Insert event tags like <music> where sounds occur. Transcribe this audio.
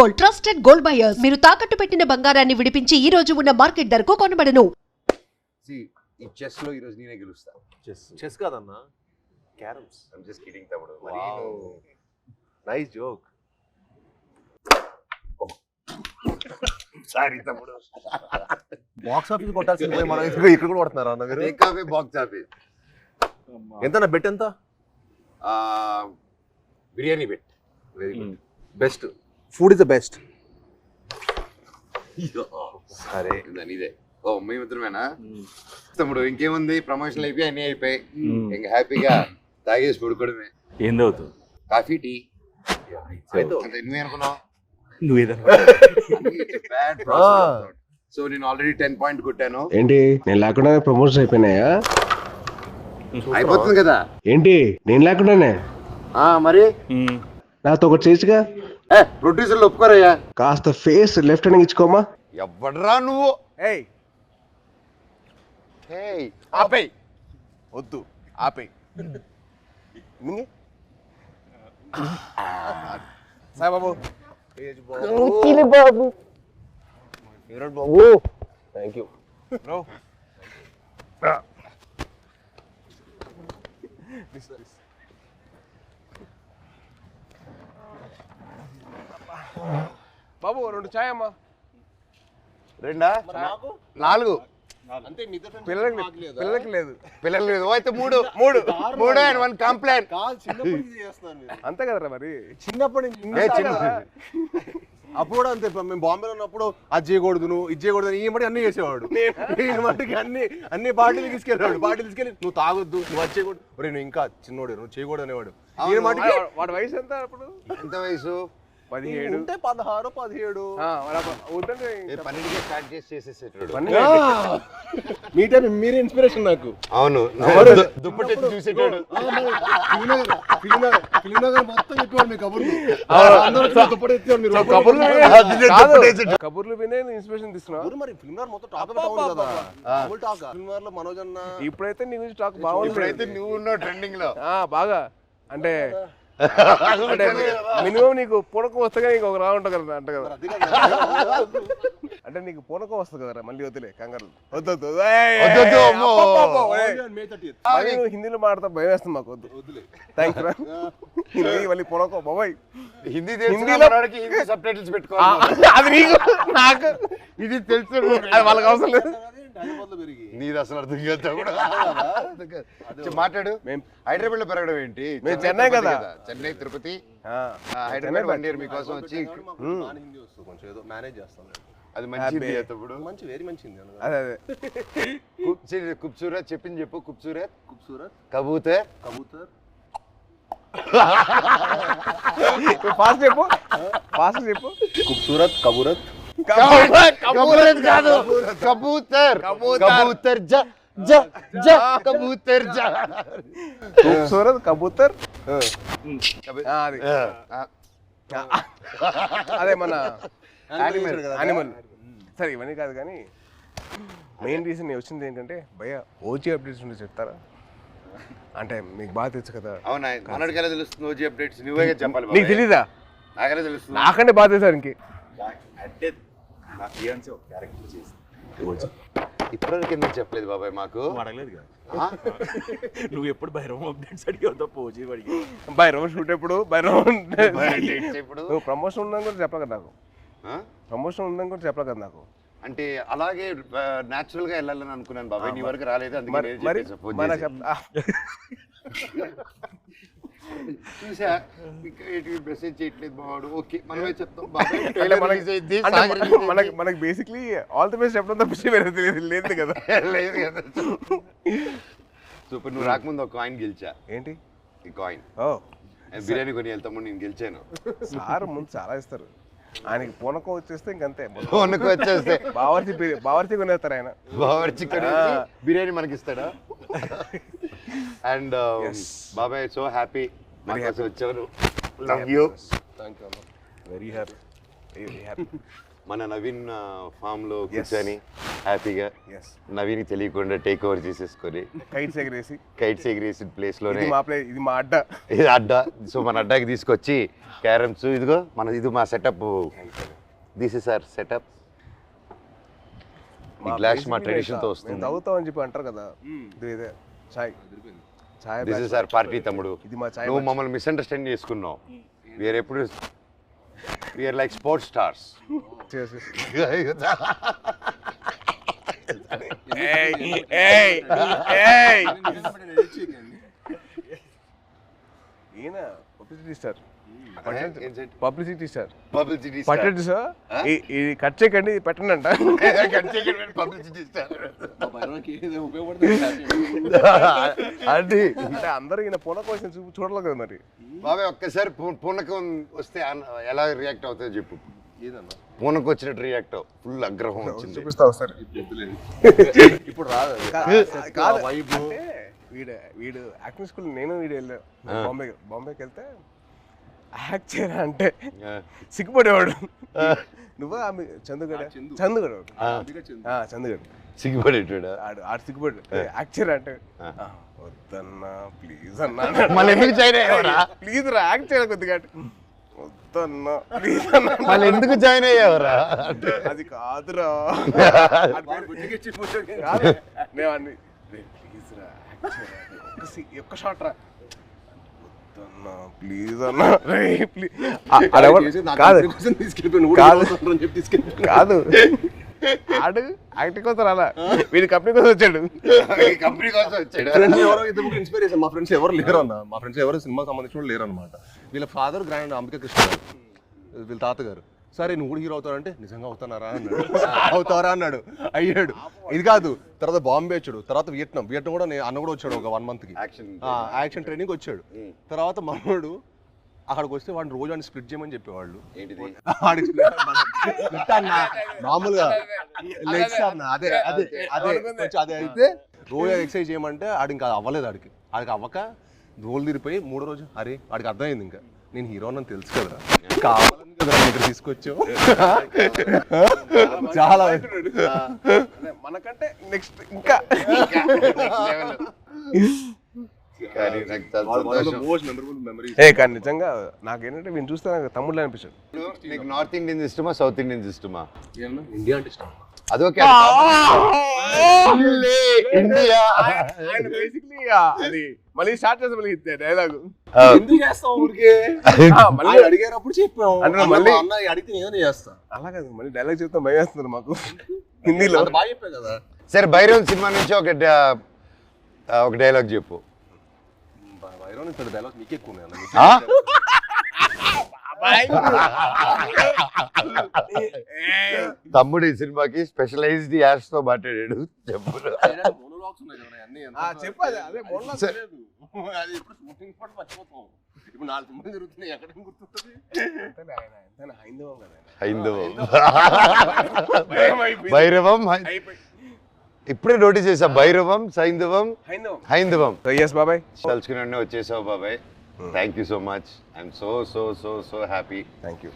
Gold trusted gold buyers. మీరు తాకట్టు పెట్టిన బంగారాన్ని విడిపించి ఈ రోజు ఉన్న మార్కెట్ ధరకు కొనబడను. ఈ చెస్లో ఈరోజు నేనే గెలుస్తా. చెస్. చెస్ కాదన్నా. క్యారమ్స్. ఐమ్ జస్ట్ కిడింగ్ తమ్ముడు. మరి నైస్ జోక్ సారీ తమ్ముడు. బాక్స్ ఆఫీస్ కొట్టాల్సింది పోయి మనం <laughs> ఇక్కడ ఇక్కడ కూడా కొడుతున్నారా అన్న మీరు? అవే బాక్స్ ఆఫీస్ ఎంత బెట్ ఎంత? Biryani bet. Very good best food is the best సరే. దాని ఇదే. ఓ మేమిద్దరమేనా తమ్ముడు ఇంకేముంది? ప్రమోషన్లు అయిపోయి అన్నీ అయిపోయి. ఇంకా హ్యాపీగా తాగేసి పడుకోవడమే. ఏందవుతుంది కాఫీ టీ. నువ్వే అనుకున్నావు? నువ్వేదన్నా బ్యాడ్ సో నేను ఆల్రెడీ టెన్ పాయింట్ కొట్టాను. ఏంటి? నేను లేకుండానే ప్రమోషన్ అయిపోయినాయా? అయిపోతుంది కదా. ఏంటి? నేను లేకుండానే? ఆ మరి? నాతో ఒకటి చేసిగా. ఏ ప్రొడ్యూసర్లు ఒప్పుకోరయ్యా కాస్త ఫేస్ లెఫ్ట్ హ్యాండ్ ఇచ్చుకోమా ఎవడరా నువ్వు ఏయ్ హేయ్ ఆపేయ్ వద్దు ఆపేయ్ మింగి సాయి బాబు age Babu హీరోడ్ Babu thank you bro బాబు రెండు ఛాయ్ అమ్మా రెండా నాలుగు. పిల్లలకి లేదు? పిల్లలకి లేదు. పిల్లలు లేదు. ఓ, అయితే మూడు. మూడు. మూడు అండ్ వన్ కంప్లైంట్ అంతే కదరా మరి? చిన్నప్పటి నుంచి అప్పుడు అంతే మేము బాంబేలో ఉన్నప్పుడు అది చేయకూడదు నువ్వు ఇది చేయకూడదు ఈ మట్టి అన్ని చేసేవాడు. ఈ మట్టికి అన్ని అన్ని పార్టీలు తీసుకెళ్ళాడు పార్టీలు తీసుకెళ్ళి నువ్వు తాగొద్దు నువ్వు అది చేయకూడదు ఒరేయ్ నువ్వు ఇంకా చిన్నోడు నువ్వు చేయకూడదు అనేవాడు. వాడి వయసు ఎంత అప్పుడు? ఎంత వయసు? పదిహేడు. ఉంటే పదహారు పదిహేడు. పన్నెండుకే స్టార్ట్ చేసి చేసేసేటాడు పన్నెండు. <laughs> మీ టైం మీరే ఇన్స్పిరేషన్ నాకు. అవును. దుప్పటి చూసేటాడు. మొత్తం చెప్పేవాడు మీ కబుర్లు. దుప్పటి ఎత్తేవాడు మీరు. కబుర్లు కబుర్లు వినే ఇన్స్పిరేషన్ తీసుకున్నా మరి మొత్తం టాక్ కదా. మామూలు టాక్ ఫిలింనగర్లో మనోజ్ అన్న. ఇప్పుడైతే నీ గురించి టాక్ బాగుంది. ఇప్పుడైతే నువ్వు ఉన్నావు ట్రెండింగ్లో. ఆ, బాగా. అంటే అంటే మినిమం నీకు పూనకం వస్తే కానీ ఇంకొక రా ఉంటుంది కదా. అంట కదా. అంటే నీకు పూనకం వస్తుంది కదా మళ్ళీ వద్దులే కంగారు వద్దు వద్దు. ఏయ్, వద్దొద్దు, ఏయ్, అమ్మో. అబ్బబ్బబ్బో, ఏయ్. మే 30th. మళ్ళీ నువ్వు హిందీలో మాడతా భయం వేస్తుంది మాకు వద్దు. వద్దులే. థ్యాంక్స్ రా. హిందీ మళ్ళీ పూనకం బాబాయ్. హిందీ హిందీలో- హిందీ సబ్ టైటిల్స్ ఆ, పెట్టుకోవాలి అది నీకు నాకు. ఇది తెలుసు. అది వాళ్ళకి అవసరం లేదు. నీది అసలు అర్థం కూడా మాట్లాడు. హైదరాబాద్లో పెరగడం ఏంటి? చెన్నై కదా. చెన్నై తిరుపతి. హైదరాబాద్ వన్ ఇయర్ మీకోసం వచ్చి నాన్ హిందీ వస్తుంది కొంచెం ఏదో మేనేజ్ చేస్తాను నేను. అది మంచిది అబ్బే. తప్పుడు మంచి వెరీ మంచిది అదే అదే. కుప్సూరత్ చెప్పింది చెప్పు కుప్సూరత్ ఖూబ్సూరత్ కబూతర్. కబూతర్. <laughs> ఫాస్ట్ చెప్పు. ఫాస్ట్ చెప్పు. ఖూబ్సూరత్ కబూరత్. కబూతర్. కాదు. కబూతర్. కబూతర్. జ జ జ కబూతర్ జ. సూరత్ కబూతర్. అది. మన. యానిమల్ సరే ఇవన్నీ కాదు కానీ మెయిన్ రీజన్ నేను వచ్చింది ఏంటంటే భయ ఓజీ అప్డేట్స్ ఉంటే చెప్తారా? అంటే మీకు బాగా తెలుసు కదా. అవునా మనడికి ఎలా తెలుస్తుంది ఓజీ అప్డేట్స్? నువ్వే చెప్పాలి నీకు. తెలీదా? నాకెలా తెలుస్తుంది. నాకంటే బాగా తెలుసు ఇంకే. అంటే నా ఫియాన్సీ ఒక క్యారెక్టర్ చేసి. రోజు ఇప్పటివరకు ఎందుకు చెప్పలేదు బాబాయ్ మాకు? నువ్వు అడగలేదు కదా? నువ్వు ఎప్పుడు భైరవం అప్డేట్స్ అడిగావు ఓజీ అడిగి బైరం షూట్ ఎప్పుడు? ఇప్పుడు నువ్వు ప్రమోషన్ ఉందని కూడా చెప్పలే కదా నాకు. ఆ? ప్రమోషన్ ఉందని కూడా చెప్పలే కదా నాకు. అంటే అలాగే నాచురల్గా వెళ్ళాలని అనుకున్నాను బాబాయ్. నీ వరకు రాలేదు అందుకే మరి <laughs> చేసి. మెసేజ్ చేయట్లేదు బావాడు ఓకే మనమే చెప్తాం. మనకి- మనకి బేసిక్లీ ఆల్ ది బెస్ట్ చెప్పడం తప్పించి వేరే తెలియదు లేదు కదా. లేదు కదా. సో ఇప్పుడు నువ్వు రాకముందు ఒక కాయిన్ గెలిచా. ఏంటి? ఈ కాయిన్ ఓ. బిర్యానీ కొని వెళ్తాము నేను గెలిచాను. సార్ ముందు చాలా ఇస్తారు. ఆయనకి పూనకం వచ్చేస్తే ఇంకంతే. ఫోన్కి వచ్చేస్తే. బావర్చి బావర్చి కొనేస్తారు ఆయన. బావర్చి బిర్యానీ మనకి ఇస్తాడా అండ్ బాబాయ్ సో హ్యాపీ happy. వచ్చారు love you thank you very happy మన నవీన్ ఫామ్లో కూర్చొని హ్యాపీగా నవీన్ తెలియకుండా టేక్ ఓవర్ చేసేసుకొని కైట్స్ ఎగరేసి. కైట్స్ ఎగిరేసిన ప్లేస్లోనే ఇది మా ప్లే ఇది మా అడ్డ. ఇది అడ్డా. సో మన అడ్డాకి తీసుకొచ్చి క్యారమ్స్ ఇదిగో మన ఇది మా setup this is our setup ఈ గ్లాస్ మా ట్రెడిషన్తో వస్తుంది. తాగుతామని చెప్పి అంటారు కదా. ఇది ఇదే. చాయ్. Chai this is our party తమ్ముడు. నువ్వు మమ్మల్ని మిస్అండర్స్టాండ్ చేసుకున్నావు. వీఆర్ ఎప్పుడు we are like sports stars ఈయన publicity star publicity star publicity పట్టండి సార్. ఇది కట్ చేయకండి ఇది పెట్టండి <laughs> అంట పబ్లిసిటీ అది అంటే అందరూ ఈయన కోసం చూపు చూడలేదు కదా మరి. బాబాయ్ ఒక్కసారి పూనకం వస్తే ఎలా రియాక్ట్ అవుతుందో చెప్పు. పూనకం వచ్చినట్టు రియాక్ట్ ఫుల్ అగ్రహం వచ్చింది. చూపిస్తా ఒకసారి <laughs> ఇప్పుడు రాదు. కాదు వీడు వీడు యాక్టింగ్ స్కూల్ నేను వీడు వెళ్ళాను బాంబే బాంబేకి వెళ్తే యాక్ట్ చేయరా అంటే. సిగ్గుపడేవాడు. నువ్వు ఆమె? చందుగడ? చందుగడ చందుగడ. సిగ్గుపడేటాడా? ఆడు ఆడు సిగ్గుపడు. యాక్ట్ చేయరా అంటే? "ఆ, వద్దన్నా ప్లీజ్ అన్నా మళ్ళీ ఎందుకు జాయిన్ అయ్యావరా ప్లీజ్ రా యాక్ట్ చేయాలి కొద్దిగా అంటే, వద్దన్నా ప్లీజ్ అన్నా మళ్ళీ ఎందుకు జాయిన్ అయ్యావరా? అది కాదురా. <laughs> కాదు. నేను అన్ని ప్లీజ్ రా యాక్ట్ చేయరా ఒక్క షాట్ రా. ప్లీజ్ అన్నా. ప్లీజ్ కాదు. ఆడు యాక్టింగ్ కోసం రాలా. వీడి కంపెనీ కోసం వచ్చాడు. కంపెనీ కోసం వచ్చాడు. ఫ్రెండ్స్ ఎవరో? ఇద్దరు ఇన్స్పిరేషన్ మా ఫ్రెండ్స్ ఎవరు లేరు అన్న. మా ఫ్రెండ్స్ ఎవరు? సినిమా సంబంధించిన వాళ్ళు లేరు అనమాట వీళ్ళ ఫాదర్ గ్రాండ్ అంబికా కృష్ణ గారు. వీళ్ళ తాతగారు. సరే నువ్వు కూడా హీరో అవుతావంటే నిజంగా అవుతానారా అన్నాడు. <laughs> అవుతారా అన్నాడు. అయ్యాడు. ఇది కాదు తర్వాత బాంబే వచ్చాడు. తర్వాత వియట్నాం. వియట్నాం కూడా అన్న కూడా వచ్చాడు ఒక వన్ మంత్కి యాక్షన్ యాక్షన్ ట్రైనింగ్ వచ్చాడు. తర్వాత మనోడు అక్కడికి వస్తే వాడిని రోజు వాడిని స్ప్లిట్ చేయమని చెప్పేవాళ్ళు. మామూలుగా లెగ్స్ అన్న అదే అదే అదే అదే. అయితే రోజు ఎక్సర్సైజ్ చేయమంటే ఆడు ఇంకా అవ్వలేదు ఆడికి. ఆడికి అవ్వక రోల్ తిరిగిపోయి మూడో రోజు అరే ఆడికి అర్థమైంది ఇంకా. నేను హీరో అని తెలుసు కదా నన్ను ఇక్కడ తీసుకొచ్చావు. <laughs> చాలా మనకంటే నెక్స్ట్ ఇంకా. కానీ నాకు చాలా సంతోషం. మోస్ట్ మెమరబుల్ మెమరీ ఏ కానీ నిజంగా నాకేంటంటే వీళ్ళు చూస్తే నాకు తమ్ముళ్ళు అనిపించాడు నీకు నార్త్ ఇండియన్స్ ఇష్టమా సౌత్ ఇండియన్స్ ఇష్టమా? ఇండియా అంటే ఇష్టం అదొకే ఇండియా ఆయన బేసిక్లీ అది మళ్ళీ స్టార్ట్ చేస్తే మళ్ళీ డైలాగ్ ఎందుకు చేస్తాం ఊరికే? మళ్ళీ ఆయన అడిగారప్పుడు చెప్పాం అంటే అన్న, మళ్ళీ- మా అన్న అడిగితే నేనే చేస్తా. అలా కాదు మళ్ళీ డైలాగ్ చెప్తాం భయం వేస్తున్నారు మాకు. హిందీలో. బాగా కదా. సరే భైరవ్ సినిమా నుంచి ఒక ఒక డైలాగ్ చెప్పు. నుంచి డైలాగ్ నీకే ఎక్కువ? <laughs> తమ్ముడు ఈ సినిమాకి స్పెషలైజ్డ్ యాడ్స్తో మాట్లాడాడు. చెప్పు. హైందవం. <laughs> భైరవం ఇప్పుడే నోటీస్ చేసా భైరవం సైంధవం హైందవం. హైందవం. ఎస్ బాబాయ్. తలుచుకుని వచ్చేసావు బాబాయ్. Mm-hmm. Thank you so much. I'm so, so, so, so happy. Thank you.